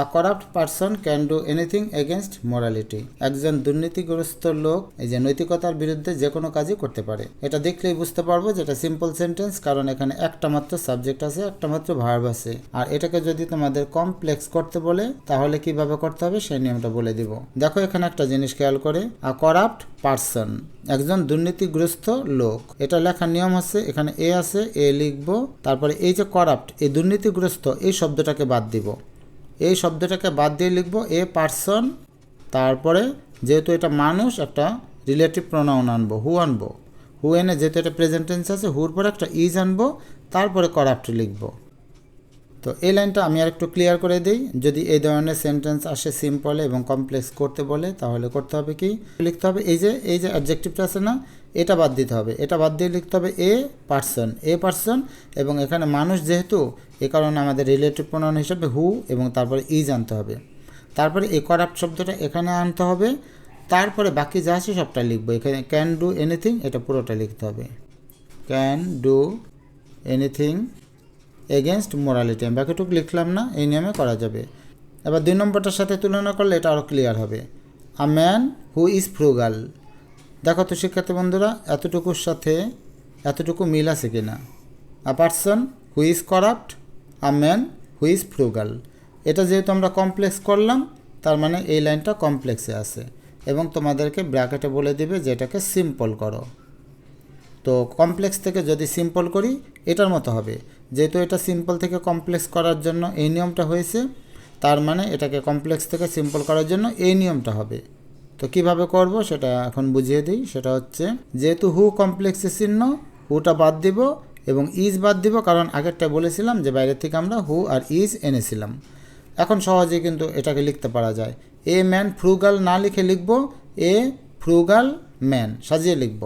A corrupt person can do anything against morality একজন দুর্নীতিগ্রস্ত লোক এই যে নৈতিকতার বিরুদ্ধে যে কোনো কাজই করতে পারে। এটা দেখলেই বুঝতে পারব যে এটা সিম্পল সেন্টেন্স কারণ এখানে একটা মাত্র সাবজেক্ট আছে, একটা মাত্র ভার্ব আছে। আর এটাকে যদি তোমাদের কমপ্লেক্স করতে বলে, তাহলে কীভাবে করতে হবে সেই নিয়মটা বলে দিব। দেখো এখানে একটা জিনিস খেয়াল করে। আ করাপ্ট পারসন একজন দুর্নীতিগ্রস্ত লোক। এটা লেখার নিয়ম আছে এখানে এ আছে, এ লিখব, তারপরে এই যে করাপ্ট এই দুর্নীতিগ্রস্ত, এই শব্দটাকে বাদ দিব। এই শব্দটাকে বাদ দিয়ে লিখব এ পার্সন তারপরে যেহেতু এটা মানুষ, একটা রিলেটিভ প্রোনাউন আনব হু আনব। হু এনে যেহেতু এটা প্রেজেন্টেন্স আছে হুর পরে একটা ইজ আনব, তারপরে করাপ্ট লিখব। তো এই লাইনটা আমি আর একটু ক্লিয়ার করে দিই। যদি এই ধরনের সেন্টেন্স আসে সিম্পলে এবং কমপ্লেক্স করতে বলে, তাহলে করতে হবে কি? লিখতে হবে এই যে এই যে অ্যাডজেক্টিভটা আছে না, এটা বাদ দিতে হবে। এটা বাদ দিয়ে লিখতে হবে এ পার্সন এ পার্সন এবং এখানে মানুষ যেহেতু, এ কারণে আমাদের রিলেটিভ প্রোনাউন হিসেবে হু এবং তারপরে ইজ আনতে হবে। তারপরে এই করাপ্ট শব্দটা এখানে আনতে হবে। তারপরে বাকি যা আছে সবটা লিখব। এখানে ক্যান ডু এনিথিং এটা পুরোটা লিখতে হবে। Can do anything against morality আমি বাকিটুকু লিখলাম না, এই নিয়মে করা যাবে। এবার দুই নম্বরটার সাথে তুলনা করলে এটা আরও ক্লিয়ার হবে। A man who is frugal দেখো তো শিক্ষার্থী বন্ধুরা, এতটুকুর সাথে এতটুকু মিল আছে কি না a person who is corrupt a man who is frugal এটা যেহেতু আমরা কমপ্লেক্স করলাম, তার মানে এই লাইনটা কমপ্লেক্সে আছে। এবং তোমাদেরকে ব্র্যাকেটে বলে দিবে যে এটাকে সিম্পল করো। তো কমপ্লেক্স থেকে যদি সিম্পল করি, এটার মতো হবে। যেহেতু এটা সিম্পল থেকে কমপ্লেক্স করার জন্য এই নিয়মটা হয়েছে, তার মানে এটাকে কমপ্লেক্স থেকে সিম্পল করার জন্য এই নিয়মটা হবে। তো কীভাবে করব সেটা এখন বুঝিয়ে দিই। সেটা হচ্ছে, যেহেতু হু কমপ্লেক্সের চিহ্ন হুটা বাদ দিব এবং ইজ বাদ দিব, কারণ আগেরটা বলেছিলাম যে বাইরের থেকে আমরা হু আর ইজ এনেছিলাম। এখন সহজেই কিন্তু এটাকে লিখতে পারা যায়। এ ম্যান ফ্রুগাল না লিখে লিখব এ ফ্রুগাল ম্যান সাজিয়ে লিখব।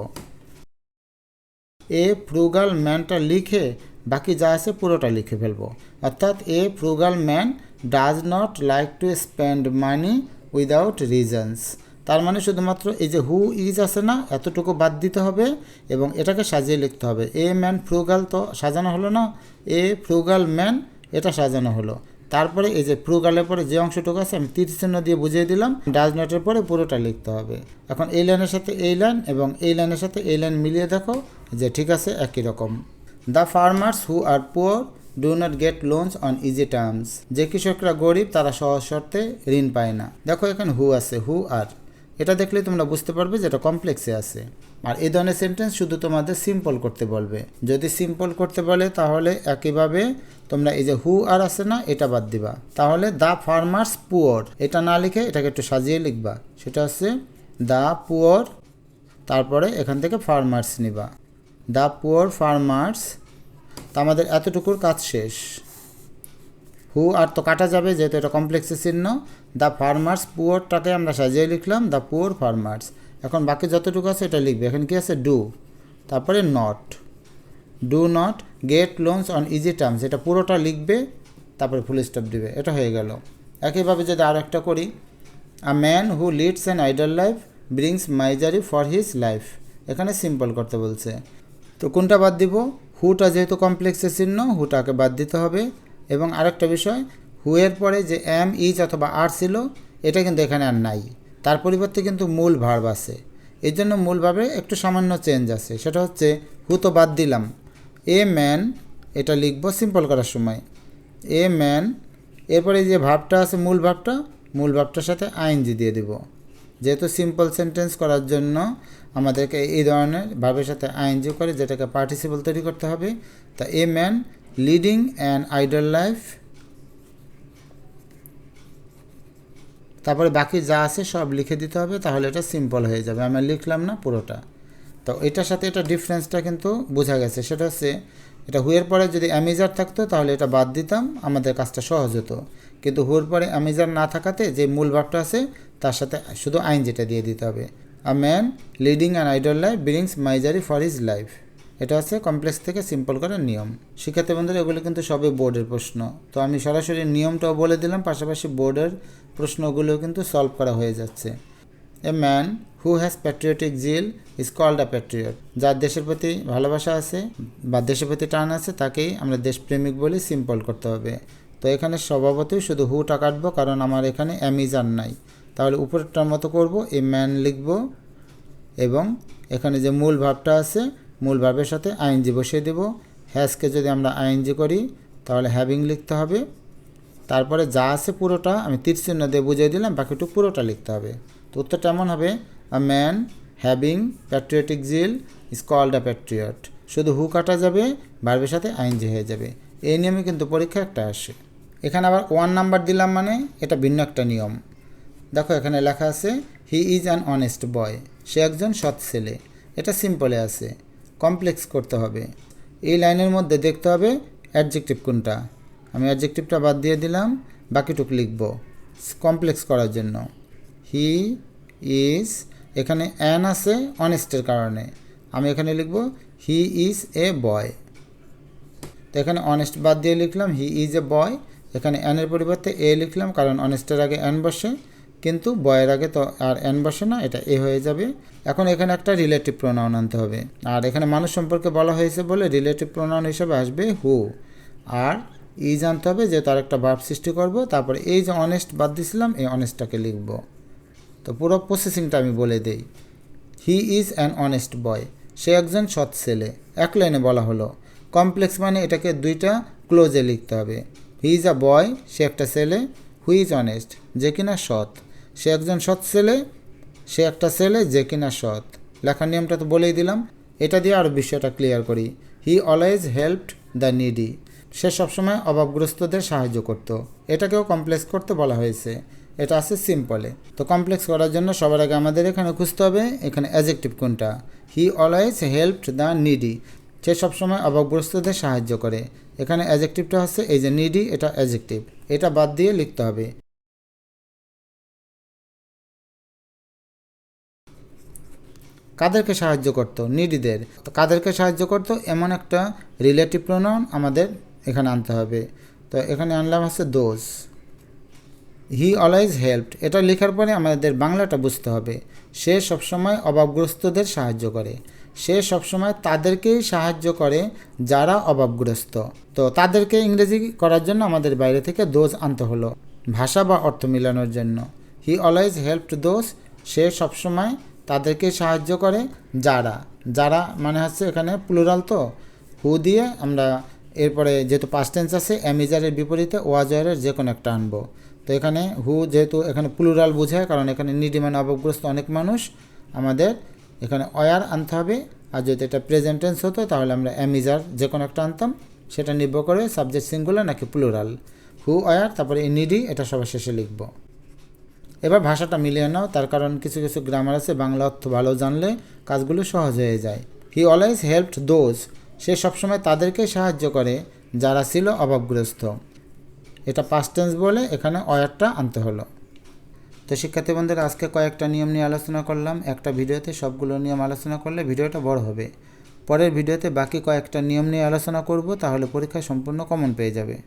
এ ফ্রুগাল ম্যানটা লিখে বাকি যা আছে পুরোটা লিখে ফেলব। অর্থাৎ a frugal man does not like to spend money without reasons তার মানে শুধুমাত্র এই যে হু ইজ আছে না, এতটুকু বাদ দিতে হবে এবং এটাকে সাজিয়ে লিখতে হবে। এ ম্যান ফ্রুগাল তো সাজানো হলো না এ ফ্রুগাল ম্যান এটা সাজানো হলো। তারপরে এই যে ফ্রুগালের পরে যে অংশটুকু আছে, আমি তীর চিহ্ন দিয়ে বুঝিয়ে দিলাম ডাজ নটের পরে পুরোটা লিখতে হবে। এখন এই লাইনের সাথে এই লাইন এবং এই লাইনের সাথে এই লাইন মিলিয়ে দেখো যে ঠিক আছে একই রকম। The farmers who are poor do not get loans on easy terms যে কৃষকরা গরিব, তারা সহজ শর্তে ঋণ পায় না। দেখো এখানে হু আছে হু আর এটা দেখলে তোমরা বুঝতে পারবে যে এটা কমপ্লেক্সে আছে। আর এই ধরনের সেন্টেন্স শুধু তোমাদের সিম্পল করতে বলবে। যদি সিম্পল করতে বলে, তাহলে একইভাবে তোমরা এই যে হু আর আছে না, এটা বাদ দিবা। তাহলে দ্য ফার্মার্স পুয়ার এটা না লিখে এটাকে একটু সাজিয়ে লিখবা। সেটা হচ্ছে দ্য পুয়ার তারপরে এখান থেকে ফার্মার্স নিবা। দ্য পুয়ার ফার্মার্স তা আমাদের এতটুকুর কাজ শেষ। হু আর তো কাটা যাবে, যেহেতু এটা কমপ্লেক্সের চিহ্ন। দ্য ফার্মার্স পুয়ারটাকে আমরা সাজিয়ে লিখলাম দ্য পুয়ার ফার্মার্স এখন বাকি যতটুকু আছে এটা লিখবে। এখন কি আছে? ডু তারপরে not do not get loans on easy terms এটা পুরোটা লিখবে, তারপরে ফুল স্টপ দিবে। এটা হয়ে গেল। একইভাবে যদি আর একটা করি a man who leads an idle life brings misery for his life এখানে সিম্পল করতে বলছে। তো কোনটা বাদ দিব? হুটা যেহেতু কমপ্লেক্সের চিহ্ন হুটাকে বাদ দিতে হবে। এবং আরেকটা বিষয় হুয়ের পরে যে এম ইজ অথবা আর ছিল, এটা কিন্তু এখানে আর নাই। তার পরিবর্তে কিন্তু মূল ভার্ব আছে। এই জন্য মূলভাবে একটু সামান্য চেঞ্জ আছে। সেটা হচ্ছে হু তো বাদ দিলাম। এ ম্যান এটা লিখব সিম্পল করার সময়। এ ম্যান এরপরে যে ভাবটা আছে, মূল ভাবটা মূল ভাবটার সাথে আইনজি দিয়ে দেব। যেহেতু সিম্পল সেন্টেন্স করার জন্য আমাদেরকে এই ধরনের ভাবের সাথে আইনজি করে যেটাকে পার্টিসিপল তৈরি করতে হবে, তা a man leading an idle life তারপরে বাকি যা আছে সব লিখে দিতে হবে, তাহলে এটা সিম্পল হয়ে যাবে। আমি লিখলাম না পুরোটা। তো এটার সাথে এটা ডিফারেন্সটা কিন্তু বোঝা গেছে। সেটা হচ্ছে, এটা হুয়ের পরে যদি অ্যামিজার থাকতো, তাহলে এটা বাদ দিতাম, আমাদের কাজটা সহজ হতো। কিন্তু হুয়ের পরে অ্যামিজার না থাকাতে যে মূল ভাবটা আছে, তার সাথে শুধু আইন যেটা দিয়ে দিতে হবে। A man leading an idle life brings misery for his life এটা হচ্ছে কমপ্লেক্স থেকে সিম্পল করার নিয়ম। শিক্ষার্থী বন্ধুরা, এগুলো কিন্তু সবই বোর্ডের প্রশ্ন। তো আমি সরাসরি নিয়মটাও বলে দিলাম, পাশাপাশি বোর্ডের প্রশ্নগুলোও কিন্তু সলভ করা হয়ে যাচ্ছে। A man who has patriotic zeal is called a patriot যার দেশের প্রতি ভালোবাসা আছে বা দেশের প্রতি টান আছে, তাকেই আমরা দেশপ্রেমিক বলে সিম্পল করতে হবে। তো এখানে স্বভাবতই শুধু হুটা কাটবো, কারণ আমার এখানে অ্যামিজান নাই। তাহলে উপরেরটার মতো করব এই ম্যান লিখব এবং এখানে যে মূল ভাবটা আছে, মূল ভাবের সাথে আইএনজি বসিয়ে দেব। হ্যাজকে যদি আমরা আইএনজি করি, তাহলে হ্যাভিং লিখতে হবে। তারপরে যা আছে পুরোটা আমি তীরচিহ্ন দিয়ে বুঝিয়ে দিলাম, বাকিটুকু পুরোটা লিখতে হবে। তো উত্তরটা এমন হবে a man having patriotic zeal is called a patriot শুধু হু কাটা যাবে ভার্বের সাথে আইনজি হয়ে যাবে। এই নিয়মে কিন্তু পরীক্ষা একটা আসে। এখানে আবার ওয়ান নাম্বার দিলাম মানে এটা ভিন্ন একটা নিয়ম। দেখো এখানে লেখা আছে he is an honest boy সে একজন সৎ ছেলে। এটা সিম্পলে আছে। কমপ্লেক্স করতে হবে। এই লাইনের মধ্যে দেখতে হবে অ্যাডজেক্টিভ কোনটা। আমি অ্যাডজেক্টিভটা বাদ দিয়ে দিলাম, বাকিটুকু লিখব। কমপ্লেক্স করার জন্য। হি ইজ এখানে অ্যান আছে অনেস্টের কারণে। আমি এখানে লিখব হি ইজ এ বয় তো এখানে অনেস্ট বাদ দিয়ে লিখলাম হি ইজ এ বয় এখানে অ্যানের পরিবর্তে এ লিখলাম, কারণ অনেস্টের আগে অ্যান বসে। কিন্তু বয়ের আগে তো আর অ্যান বসে না, এটা এ হয়ে যাবে। এখন এখানে একটা রিলেটিভ প্রোনাউন আনতে হবে। আর এখানে মানুষ সম্পর্কে বলা হয়েছে বলে রিলেটিভ প্রোনাউন হিসেবে আসবে হু আর ই জানতে হবে যে তার একটা ভাব সৃষ্টি করব, তারপরে এই যে অনেস্ট বাদ দিছিলাম, এই অনেস্টটাকে লিখব। তো পুরো প্রসেসিংটা আমি বলে দেই। He is an honest boy সে একজন সৎ ছেলে। এক লাইনে বলা হলো। কমপ্লেক্স মানে এটাকে দুইটা ক্লোজে লিখতে হবে। হি ইজ আ বয় সে একটা ছেলে। হু ইজ অনেস্ট যে কিনা সৎ। সে একজন সৎ ছেলে, সে একটা ছেলে, যে কিনা সৎ। লেখার নিয়মটা তো বলেই দিলাম। এটা দিয়ে আরও বিষয়টা ক্লিয়ার করি। He always helped the needy সে সবসময় অভাবগ্রস্তদের সাহায্য করত। এটাকেও কমপ্লেক্স করতে বলা হয়েছে। এটা আছে সিম্পলে তো কমপ্লেক্স করার জন্য সবার আগে আমাদের এখানে খুঁজতে হবে, এখানে অ্যাজেক্টিভ কোনটা? He always helped the needy সে সবসময় অভাবগ্রস্তদের সাহায্য করে। এখানে অ্যাজেক্টিভটা হচ্ছে এই যে নিডি এটা অ্যাজেক্টিভ এটা বাদ দিয়ে লিখতে হবে। কাদেরকে সাহায্য করতো? নিডিদের তো কাদেরকে সাহায্য করতো? এমন একটা রিলেটিভ প্রোনাউন আমাদের এখানে আনতে হবে। তো এখানে আনলাম হচ্ছে দোজ হি অলওয়েজ হেল্পড এটা লেখার পরে আমাদের বাংলাটা বুঝতে হবে। সে সবসময় অভাবগ্রস্তদের সাহায্য করে। সে সবসময় তাদেরকেই সাহায্য করে যারা অভাবগ্রস্ত। তো তাদেরকে ইংরেজি করার জন্য আমাদের বাইরে থেকে দোজ আনতে হলো। ভাষা বা অর্থ মিলানোর জন্য। হি অলওয়েজ হেল্পড দোজ সে সবসময় তাদেরকে সাহায্য করে যারা। যারা মানে হচ্ছে এখানে প্লুরাল তো। হু দিয়ে আমরা এরপরে যেহেতু পাস্ট টেন্স আছে অ্যামিজারের বিপরীতে ওয়াজয়ের যে কোনো একটা আনব। তো এখানে হু যেহেতু এখানে প্লুরাল বোঝায়, কারণ এখানে নিডি মানে অনেক মানুষ, আমাদের এখানে অয়ার আনতে হবে। আর যদি এটা প্রেজেন্ট টেন্স হতো, তাহলে আমরা অ্যামিজার যে কোনো একটা আনতাম, সেটা নির্ভর করে সাবজেক্ট সিঙ্গুলার নাকি প্লুরাল হু অয়ার তারপরে নিডি এটা সবার শেষে লিখব। এবার ভাষাটা মিলিয়ে নাও, তার কারণ কিছু কিছু গ্রামার আছে, বাংলা অর্থ ভালো জানলে কাজগুলো সহজ হয়ে যায়। হি অলওয়েজ হেল্পড দোজ সে সবসময় তাদেরকে সাহায্য করে যারা ছিল অভাবগ্রস্ত। এটা পাস্ট টেন্স বলে এখানে অয়ারটা আনতে হলো। তো শিক্ষার্থী বন্ধুরা, আজকে কয়েকটা নিয়ম নিয়ে আলোচনা করলাম। একটা ভিডিওতে সবগুলো নিয়ম আলোচনা করলে ভিডিওটা বড় হবে। পরের ভিডিওতে বাকি কয়েকটা নিয়ম নিয়ে আলোচনা করব, তাহলে পরীক্ষা সম্পূর্ণ কমন পেয়ে যাবে।